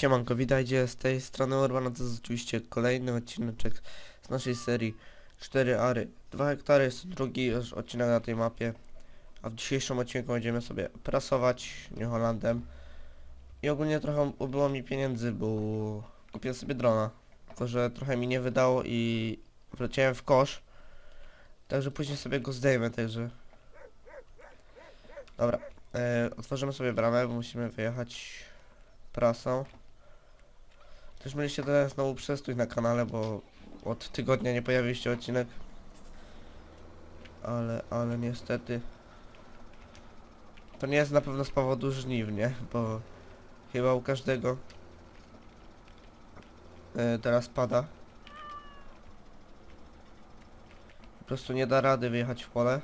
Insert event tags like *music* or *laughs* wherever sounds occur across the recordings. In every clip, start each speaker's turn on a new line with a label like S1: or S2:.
S1: Siemanko, witajcie z tej strony Urban, to jest oczywiście kolejny odcineczek z naszej serii 4 Ary. 2 hektary, jest drugi już odcinek na tej mapie a w dzisiejszym odcinku będziemy sobie prasować New Hollandem. I ogólnie trochę ubyło mi pieniędzy, bo kupiłem sobie drona tylko że trochę mi nie wydało i wleciałem w kosz także później sobie go zdejmę, także. Dobra, e, otworzymy sobie bramę, bo musimy wyjechać prasą. Też mieliście teraz znowu przestój na kanale, bo od tygodnia nie pojawił się odcinek. Ale, ale niestety... To nie jest na pewno z powodu żniw, nie? Bo chyba u każdego e, teraz pada. Po prostu nie da rady wyjechać w pole.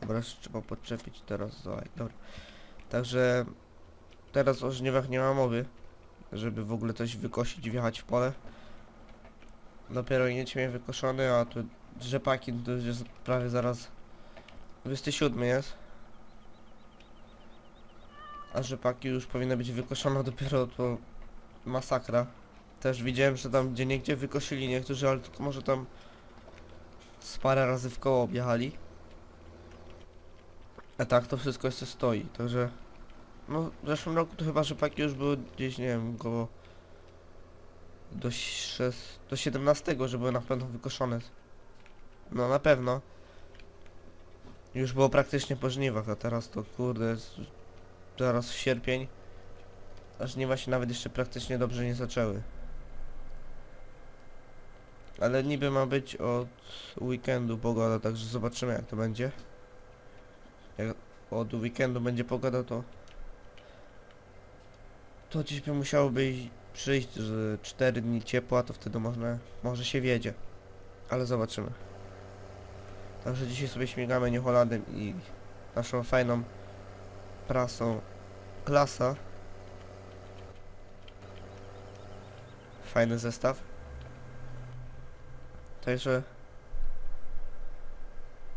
S1: Dobra, trzeba podczepić teraz. Dobra. Także teraz o żniwach nie ma mowy, żeby w ogóle coś wykosić, wjechać w pole. Dopiero jęczmień wykoszony, a tu rzepaki to już jest prawie zaraz 27 jest. A rzepaki już powinny być wykoszone *laughs* dopiero to masakra. Też widziałem, że tam gdzie niegdzie wykosili niektórzy, ale tylko może tam z parę razy w koło objechali. A tak to wszystko jeszcze stoi, także no w zeszłym roku to chyba rzepaki już były gdzieś, nie wiem, go do, szes- do 17, że były na pewno wykoszone. No na pewno. Już było praktycznie po żniwach, a teraz to kurde jest zaraz sierpień. A żniwa się nawet jeszcze praktycznie dobrze nie zaczęły. Ale niby ma być od weekendu pogoda, także zobaczymy jak to będzie. Jak od weekendu będzie pogoda to to gdzieś by musiało być przyjść że 4 dni ciepła, to wtedy można, może się wiedzie. Ale zobaczymy. Także dzisiaj sobie śmigamy New Hollandem i naszą fajną prasą klasa. Fajny zestaw. Także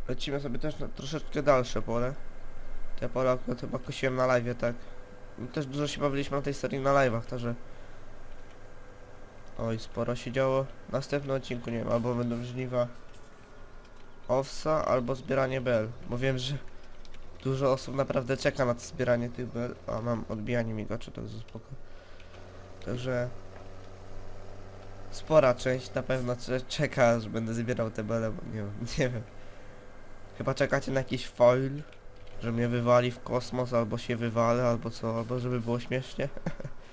S1: lecimy sobie też na troszeczkę dalsze pole. Te akurat chyba kosiłem na live, tak? Też dużo się bawiliśmy na tej serii na live'ach, także... Oj, sporo się działo. W następnym odcinku, nie wiem, albo będą żniwa owsa, albo zbieranie bel, bo wiem, że dużo osób naprawdę czeka na to zbieranie tych bel, a mam odbijanie migaczy, także spoko. Także... Spora część na pewno cze- czeka, że będę zbierał te bele, bo nie wiem, nie wiem. Chyba czekacie na jakiś foil, że mnie wywali w kosmos, albo się wywalę, albo co, albo żeby było śmiesznie.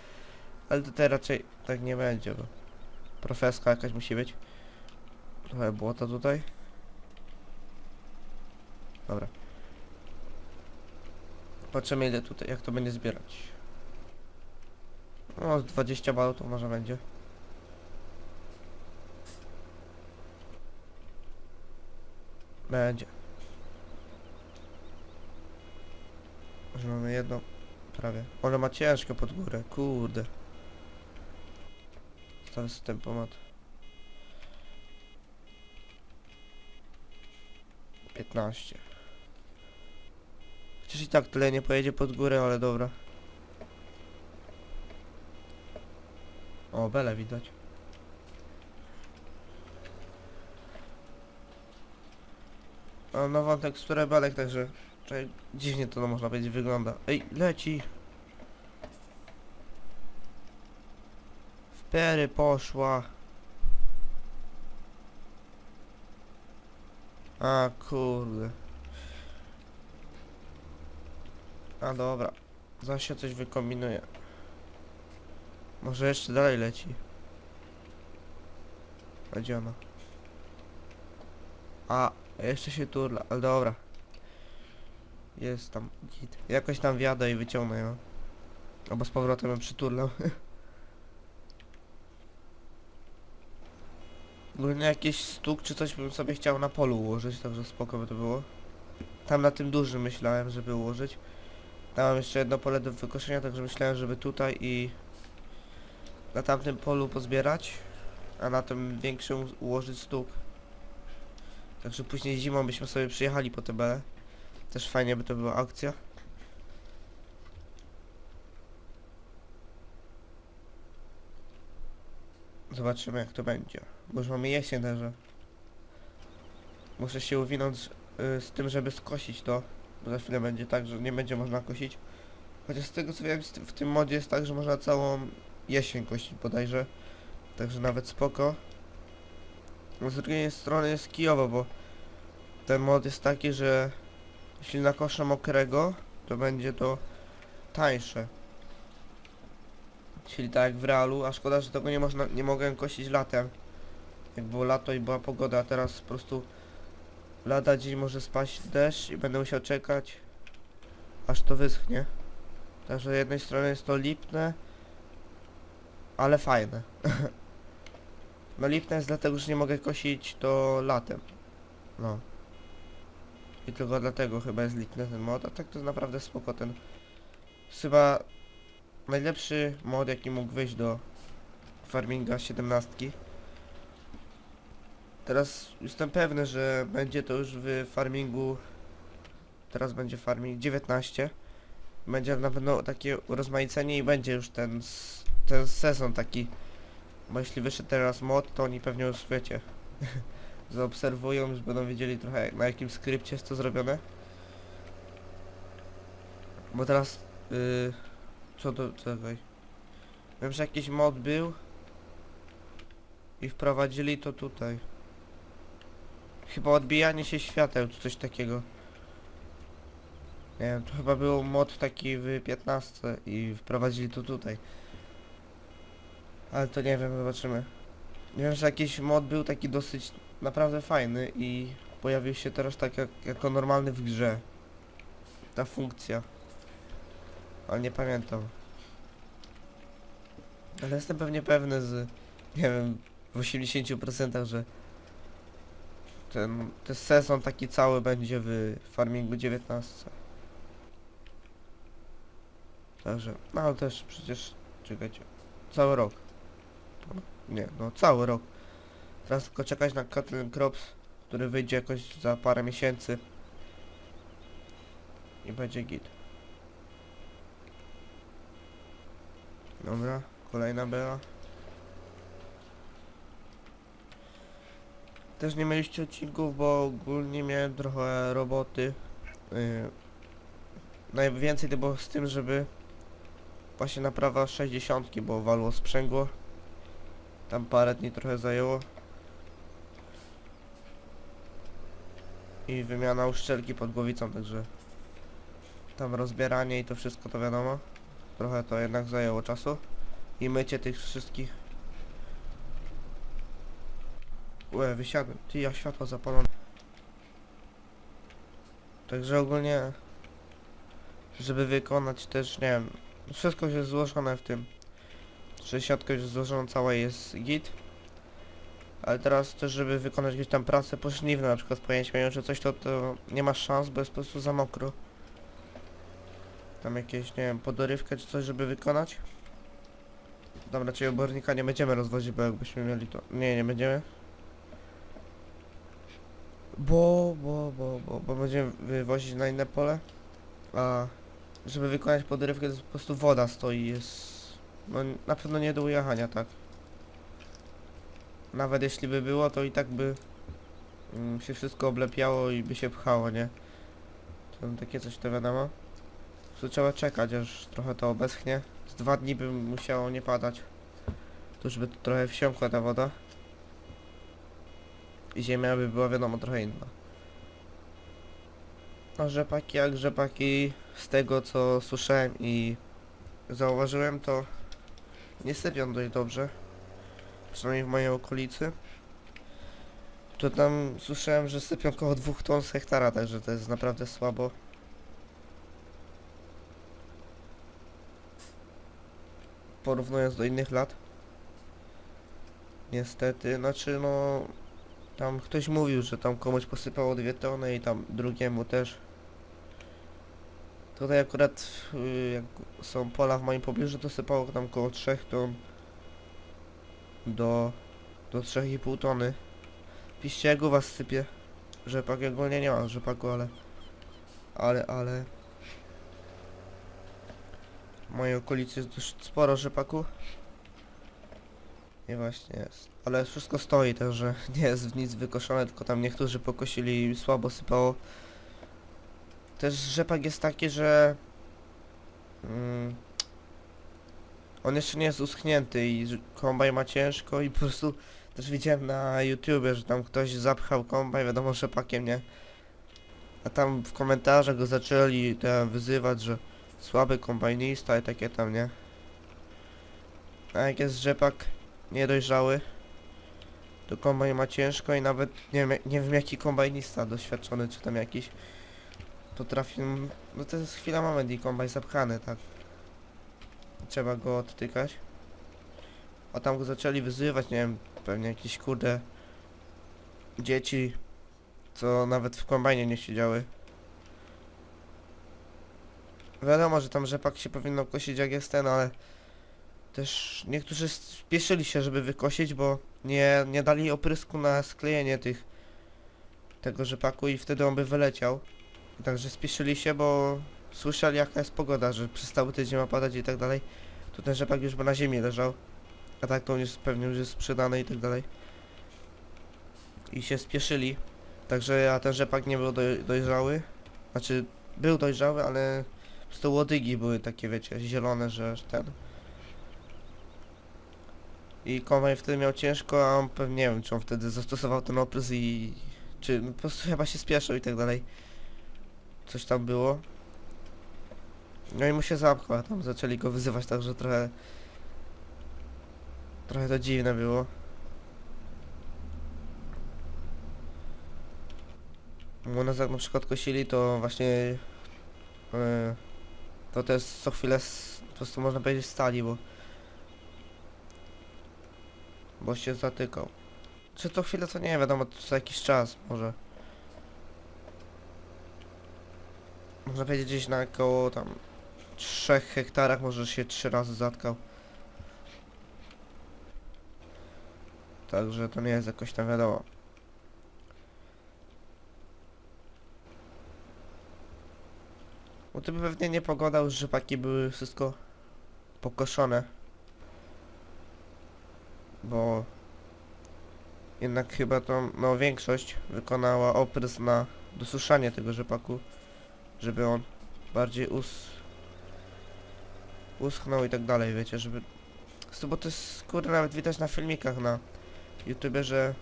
S1: *laughs* Ale tutaj raczej tak nie będzie, bo profeska jakaś musi być. Trochę błota tutaj. Dobra. Patrzymy ile tutaj, jak to będzie zbierać. No, z 20 balotów może będzie. Będzie. Że mamy jedno prawie. Ona ma ciężko pod górę, kurde. Teraz tempomat. 15. Chociaż i tak tyle nie pojedzie pod górę, ale dobra. O, bele widać. A nową teksturę belek, także Czekaj, dziwnie to no, można powiedzieć wygląda. Ej, leci! W pery poszła. A kurde. A dobra. Zaś się coś wykombinuje. Może jeszcze dalej leci. A gdzie ona? A, jeszcze się turla, ale dobra. Jest tam git. Jakoś tam wjadę i wyciągnę ją. Albo z powrotem ją przyturlę. *laughs* Ogólnie jakiś stuk czy coś bym sobie chciał na polu ułożyć, także spoko by to było. Tam na tym dużym myślałem, żeby ułożyć. Tam mam jeszcze jedno pole do wykoszenia, także myślałem, żeby tutaj i na tamtym polu pozbierać, a na tym większym ułożyć stuk. Także później zimą byśmy sobie przyjechali po te bele. Też fajnie by to była akcja. Zobaczymy jak to będzie. Bo już mamy jesień także. Muszę się uwinąć y, z tym, żeby skosić to. Bo za chwilę będzie tak, że nie będzie można kosić. Chociaż z tego co wiem, z w tym modzie jest tak, że można całą jesień kosić bodajże. Także nawet spoko. No Z drugiej strony jest kijowo, bo ten mod jest taki, że jeśli nakoszę mokrego, to będzie to tańsze. Czyli tak jak w realu, a szkoda, że tego nie można, nie mogę kosić latem. Jak było lato i była pogoda, a teraz po prostu lada dzień może spaść deszcz i będę musiał czekać aż to wyschnie. Także z jednej strony jest to lipne, ale fajne. *laughs* no lipne jest dlatego, że nie mogę kosić to latem. No. I tylko dlatego chyba jest lipny ten mod, a tak to jest naprawdę spoko ten. Chyba najlepszy mod jaki mógł wyjść do farminga 17. Teraz jestem pewny, że będzie to już w farmingu teraz będzie farming 19 będzie na pewno takie urozmaicenie i będzie już ten ten sezon taki bo jeśli wyszedł teraz mod to oni pewnie już wiecie *laughs* zaobserwują, już będą wiedzieli trochę na jakim skrypcie jest to zrobione bo teraz yy, co do czekaj wiem, że jakiś mod był i wprowadzili to tutaj chyba odbijanie się świateł czy coś takiego nie wiem, to chyba był mod taki w 15 i wprowadzili to tutaj. Ale to nie wiem, zobaczymy. Nie wiem, że jakiś mod był taki dosyć naprawdę fajny i pojawił się teraz tak jak, jako normalny w grze. Ta funkcja. Ale nie pamiętam. Ale jestem pewnie pewny z, nie wiem, w 80% że ten, ten sezon taki cały będzie w Farmingu 19. Także, no ale też przecież, czekajcie, cały rok. Nie, no cały rok. Teraz tylko czekać na Cotton Crops, który wyjdzie jakoś za parę miesięcy. I będzie git. Dobra, kolejna bela. Też nie mieliście odcinków, bo ogólnie miałem trochę roboty. Yy, najwięcej to było z tym, żeby właśnie naprawa 60, bo walło sprzęgło. Tam parę dni trochę zajęło. I wymiana uszczelki pod głowicą, także tam rozbieranie i to wszystko to wiadomo. Trochę to jednak zajęło czasu. I mycie tych wszystkich. Łe, wysiadłem. Ty, ja światło zapalone. Także ogólnie, żeby wykonać też, nie wiem, wszystko jest złożone w tym. 60 już złożona cała jest git. Ale teraz też, żeby wykonać jakieś tam prace pożniwne, na przykład pojęć śmieją, czy coś, to, to nie masz szans, bo jest po prostu za mokro. Tam jakieś, nie wiem, podorywkę czy coś, żeby wykonać. Tam raczej obornika nie będziemy rozwozić, bo jakbyśmy mieli to... Nie, nie będziemy. Bo, bo, bo, bo, bo będziemy wywozić na inne pole. A żeby wykonać podrywkę to po prostu woda stoi, jest no na pewno nie do ujechania, tak. Nawet jeśli by było, to i tak by mm, się wszystko oblepiało i by się pchało, nie? To takie coś to wiadomo. Tu trzeba czekać, aż trochę to obeschnie. Z dwa dni by musiało nie padać. To już by tu trochę wsiąkła ta woda. I ziemia by była wiadomo trochę inna. No rzepaki jak rzepaki z tego co słyszałem i zauważyłem to nie sypią dość dobrze. Przynajmniej w mojej okolicy. To tam słyszałem, że sypią około 2 ton z hektara, także to jest naprawdę słabo. Porównując do innych lat. Niestety, znaczy no... Tam ktoś mówił, że tam komuś posypało 2 tony i tam drugiemu też. Tutaj akurat y, jak są pola w moim pobliżu, to sypało tam około 3 ton do, do 3,5 tony. Piszcie jak u was sypie. Rzepak ja ogólnie nie mam rzepaku, ale ale, ale w mojej okolicy jest dość sporo rzepaku. I właśnie jest. Ale wszystko stoi, także *laughs* nie jest nic wykoszone, tylko tam niektórzy pokosili i słabo sypało. Też rzepak jest taki, że... Mm, on jeszcze nie jest uschnięty i kombaj ma ciężko i po prostu też widziałem na YouTubie, że tam ktoś zapchał kombaj, wiadomo, rzepakiem, nie? A tam w komentarzach go zaczęli te wyzywać, że słaby kombajnista i takie tam, nie? A jak jest rzepak niedojrzały, to kombajn ma ciężko i nawet nie wiem, nie wiem jaki kombajnista doświadczony, czy tam jakiś potrafi, no to jest chwila moment i kombajn zapchany, tak? Trzeba go odtykać. A tam go zaczęli wyzywać, nie wiem, pewnie jakieś kurde dzieci, co nawet w kombajnie nie siedziały. Wiadomo, że tam rzepak się powinno kosić jak jest ten, ale też niektórzy spieszyli się, żeby wykosić, bo nie, nie dali oprysku na sklejenie tych tego rzepaku i wtedy on by wyleciał. Także spieszyli się, bo słyszeli jaka jest pogoda, że przestały tydzień ma padać i tak dalej. To ten rzepak już by na ziemi leżał. A tak to on jest pewnie już jest sprzedany i tak dalej. I się spieszyli. Także a ten rzepak nie był doj dojrzały. Znaczy był dojrzały, ale po prostu łodygi były takie wiecie, zielone, że ten. I kombajn wtedy miał ciężko, a on pewnie nie wiem, czy on wtedy zastosował ten oprys i... Czy no, po prostu chyba się spieszył i tak dalej. Coś tam było. No i mu się zamknął, a tam zaczęli go wyzywać, także trochę... Trochę to dziwne było. Bo nas jak na przykład kosili, to właśnie... e, to też co chwilę po prostu można powiedzieć stali, bo... Bo się zatykał. Czy co chwilę to nie wiadomo, to co jakiś czas może. Można powiedzieć gdzieś na około tam 3 hektarach może się trzy razy zatkał. Także to nie jest jakoś tam wiadomo. Bo to by pewnie nie pogoda, już rzepaki były wszystko pokoszone. Bo jednak chyba to no większość wykonała oprys na dosuszanie tego rzepaku, żeby on bardziej us uschnął i tak dalej, wiecie, żeby to, bo to jest kurde nawet widać na filmikach na YouTubie, że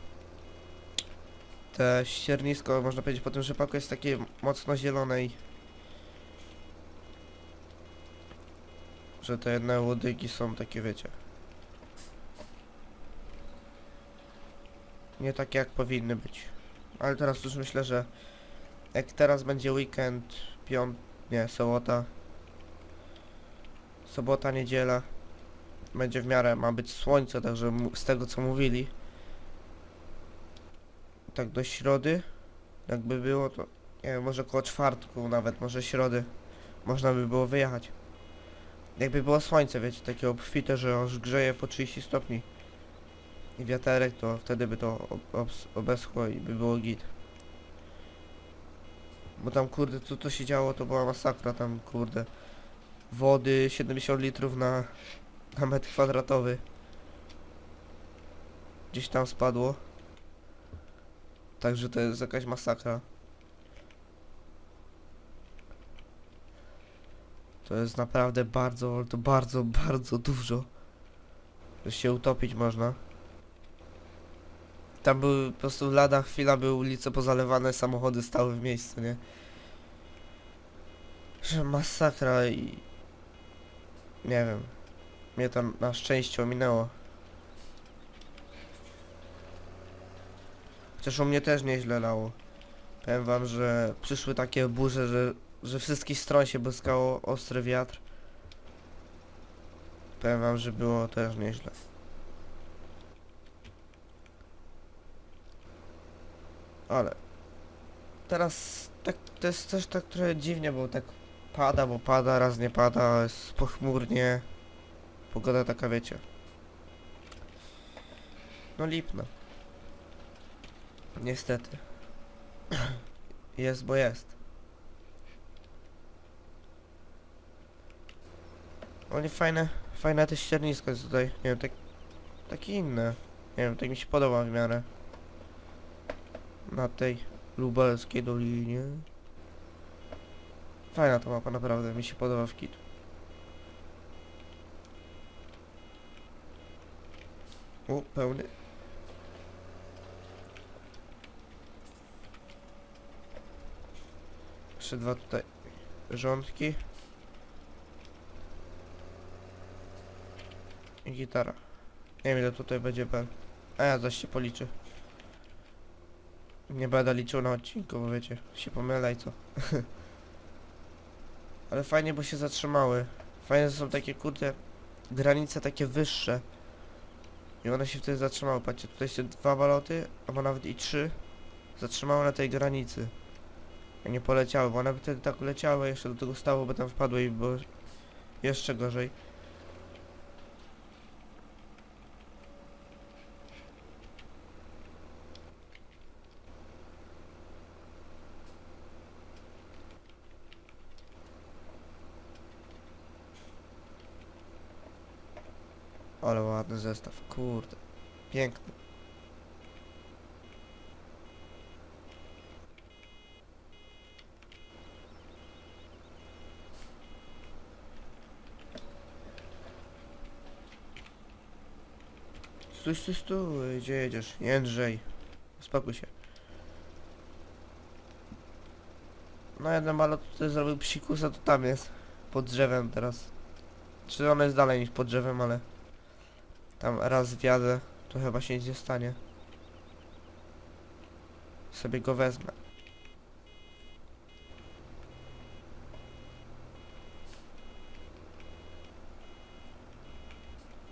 S1: te ściernisko, można powiedzieć, po tym rzepaku jest takie mocno zielone i że te jedne łodygi są takie, wiecie nie takie jak powinny być. Ale teraz już myślę, że jak teraz będzie weekend, piąt, nie, sobota, sobota, niedziela, będzie w miarę, ma być słońce, także z tego co mówili, tak do środy, jakby było to, nie wiem, może koło czwartku nawet, może środy, można by było wyjechać. Jakby było słońce, wiecie, takie obfite, że aż grzeje po 30 stopni i wiaterek, to wtedy by to ob- obeschło i by było git. Bo tam kurde, co to się działo, to była masakra tam, kurde. Wody 70 litrów na, na metr kwadratowy. Gdzieś tam spadło. Także to jest jakaś masakra. To jest naprawdę bardzo, to bardzo, bardzo dużo. Że się utopić można. Tam były po prostu lada chwila były ulice pozalewane, samochody stały w miejscu, nie? Że masakra i... Nie wiem. Mnie to na szczęście ominęło. Chociaż u mnie też nieźle lało. Powiem wam, że przyszły takie burze, że, że wszystkich stron się błyskało ostry wiatr. Powiem wam, że było też nieźle. Ale teraz tak to jest też tak trochę dziwnie, bo tak pada, bo pada, raz nie pada, jest pochmurnie. Pogoda taka wiecie. No lipna. Niestety. *clears throat* Jest, bo jest. O nie fajne, fajne te ściernisko jest tutaj. Nie wiem, tak, takie inne. Nie wiem, tak mi się podoba w miarę. Na tej lubelskiej dolinie. Fajna ta mapa, naprawdę, mi się podoba w kit. O, pełny. Jeszcze dwa tutaj rządki. I gitara. Nie wiem ile tutaj będzie pen. A ja zaś się policzę. Nie będę liczył na odcinku, bo wiecie, się pomylę i co. *laughs* Ale fajnie, bo się zatrzymały. Fajnie, że są takie kurde granice takie wyższe. I one się wtedy zatrzymały. Patrzcie, tutaj się dwa baloty, albo nawet i trzy zatrzymały na tej granicy. A nie poleciały, bo one wtedy tak leciały, jeszcze do tego stawu by tam wpadły i było jeszcze gorzej. Ładny zestaw, kurde. Piękny. Stój, stój, stój, gdzie jedziesz? Jędrzej. Uspokój się. No jeden malot tutaj zrobił psikusa, to tam jest. Pod drzewem teraz. Czy on jest dalej niż pod drzewem, ale... Tam raz wjadę, to chyba się nic nie stanie. Sobie go wezmę.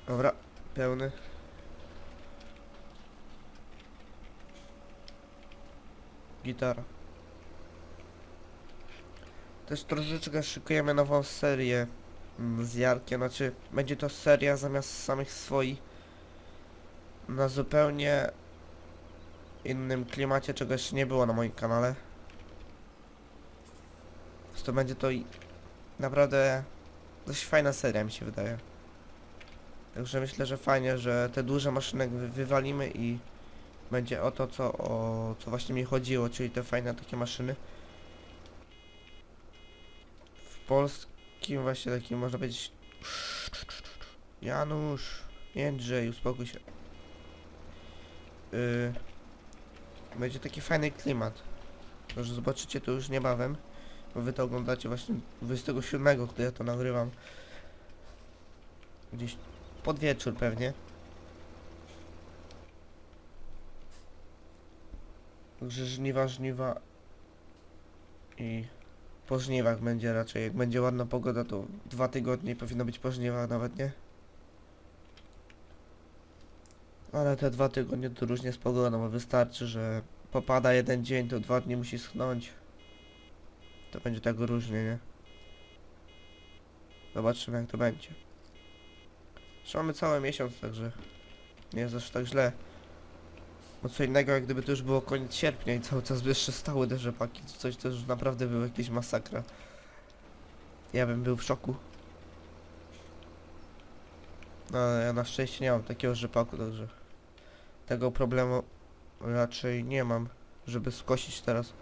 S1: Dobra, pełny. Gitara. Też troszeczkę szykujemy nową serię z Jarkiem, znaczy będzie to seria zamiast samych swoich na zupełnie innym klimacie, czego jeszcze nie było na moim kanale. Więc to będzie to naprawdę dość fajna seria mi się wydaje. Także myślę, że fajnie, że te duże maszyny wy wywalimy i będzie o to, co, o co właśnie mi chodziło, czyli te fajne takie maszyny. W polskim właśnie takim można powiedzieć Janusz, Jędrzej, uspokój się. Yy, będzie taki fajny klimat. Może zobaczycie to już niebawem. Bo wy to oglądacie właśnie 27, gdy ja to nagrywam. Gdzieś pod wieczór pewnie. Także żniwa, żniwa i po żniwach będzie raczej. Jak będzie ładna pogoda, to dwa tygodnie powinno być po żniwach nawet, nie? Ale te dwa tygodnie to różnie z pogodą, bo wystarczy, że popada jeden dzień, to dwa dni musi schnąć. To będzie tak różnie, nie? Zobaczymy jak to będzie. Jeszcze mamy cały miesiąc, także nie jest aż tak źle. Bo co innego, jak gdyby to już było koniec sierpnia i cały czas jeszcze stały te rzepaki, coś to już naprawdę było jakieś masakra. Ja bym był w szoku. No, ale ja na szczęście nie mam takiego rzepaku, także tego problemu raczej nie mam, żeby skosić teraz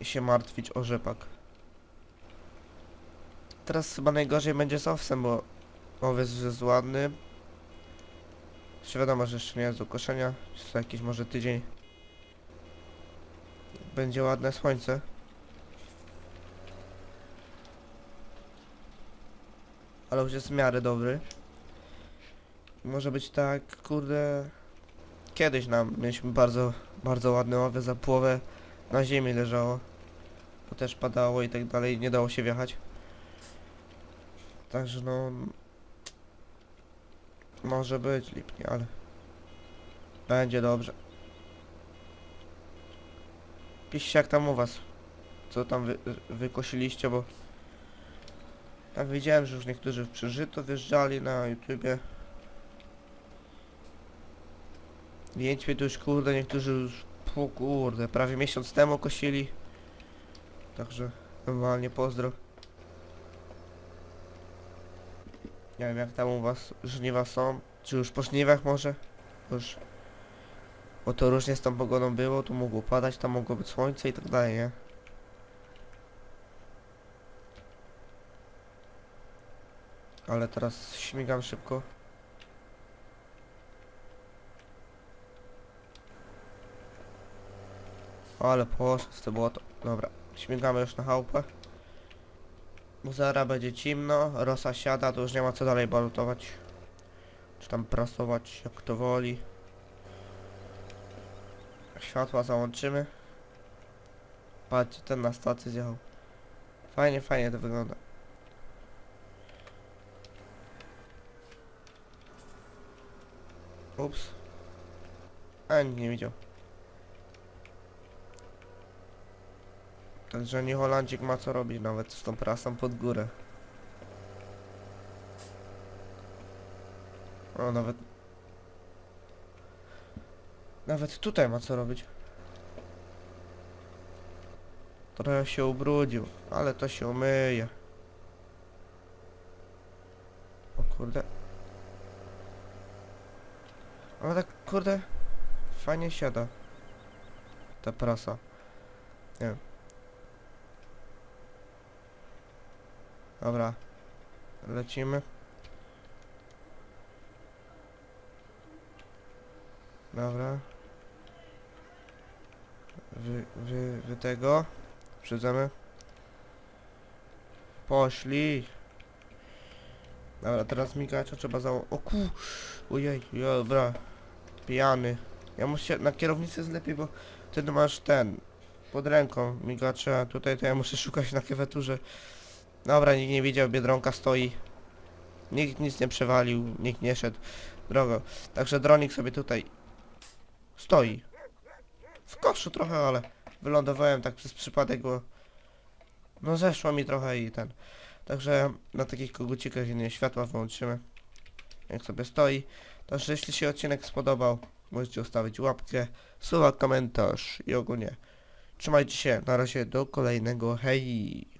S1: i się martwić o rzepak. Teraz chyba najgorzej będzie z owsem, bo owiec jest ładny. Jeszcze wiadomo, że jeszcze nie jest do koszenia, jakiś może tydzień. Będzie ładne słońce. Ale już jest w miarę dobry. Może być tak, kurde... Kiedyś nam mieliśmy bardzo, bardzo ładny owiec, za połowę na ziemi leżało. To też padało i tak dalej, nie dało się wjechać. Także no... Może być lipnie, ale... Będzie dobrze. Piszcie jak tam u was. Co tam wy, wykosiliście, bo... Tam widziałem, że już niektórzy w przeżyto wjeżdżali na YouTubie. Jęczmień to już kurde, niektórzy już... Po kurde, prawie miesiąc temu kosili. Także normalnie pozdro. Nie wiem jak tam u was żniwa są, Czy już po żniwach może? Już. Bo to różnie z tą pogodą było, tu mogło padać, tam mogło być słońce i tak dalej, nie? Ale teraz śmigam szybko. Ale poszło z to błoto. Dobra, śmigamy już na chałupę. Bo zaraz będzie ciemno, rosa siada, to już nie ma co dalej balutować. Czy tam prasować, jak to woli. Światła załączymy. Patrzcie, ten na stacji zjechał. Fajnie, fajnie to wygląda. Ups. A, nikt nie widział. Także nie Holandzik ma co robić nawet z tą prasą pod górę. O, nawet... Nawet tutaj ma co robić. Trochę się ubrudził, ale to się umyje. O kurde. Ale tak kurde fajnie siada. Ta prasa. Nie wiem. Dobra. Lecimy. Dobra. Wy, wy, wy tego. Przydzemy. Poszli. Dobra, teraz migacza trzeba za... O ku... Ojej, dobra. Pijany. Ja muszę na kierownicy jest lepiej, bo wtedy masz ten... Pod ręką migacza, a tutaj to ja muszę szukać na klawiaturze. Dobra, nikt nie widział, Biedronka stoi. Nikt nic nie przewalił, nikt nie szedł drogo. Także dronik sobie tutaj stoi. W koszu trochę, ale wylądowałem tak przez przypadek, bo no zeszło mi trochę i ten. Także na takich kogucikach inne światła wyłączymy. Jak sobie stoi. Także jeśli się odcinek spodobał, możecie zostawić łapkę, słowa, komentarz i ogólnie. Trzymajcie się, na razie do kolejnego, hej!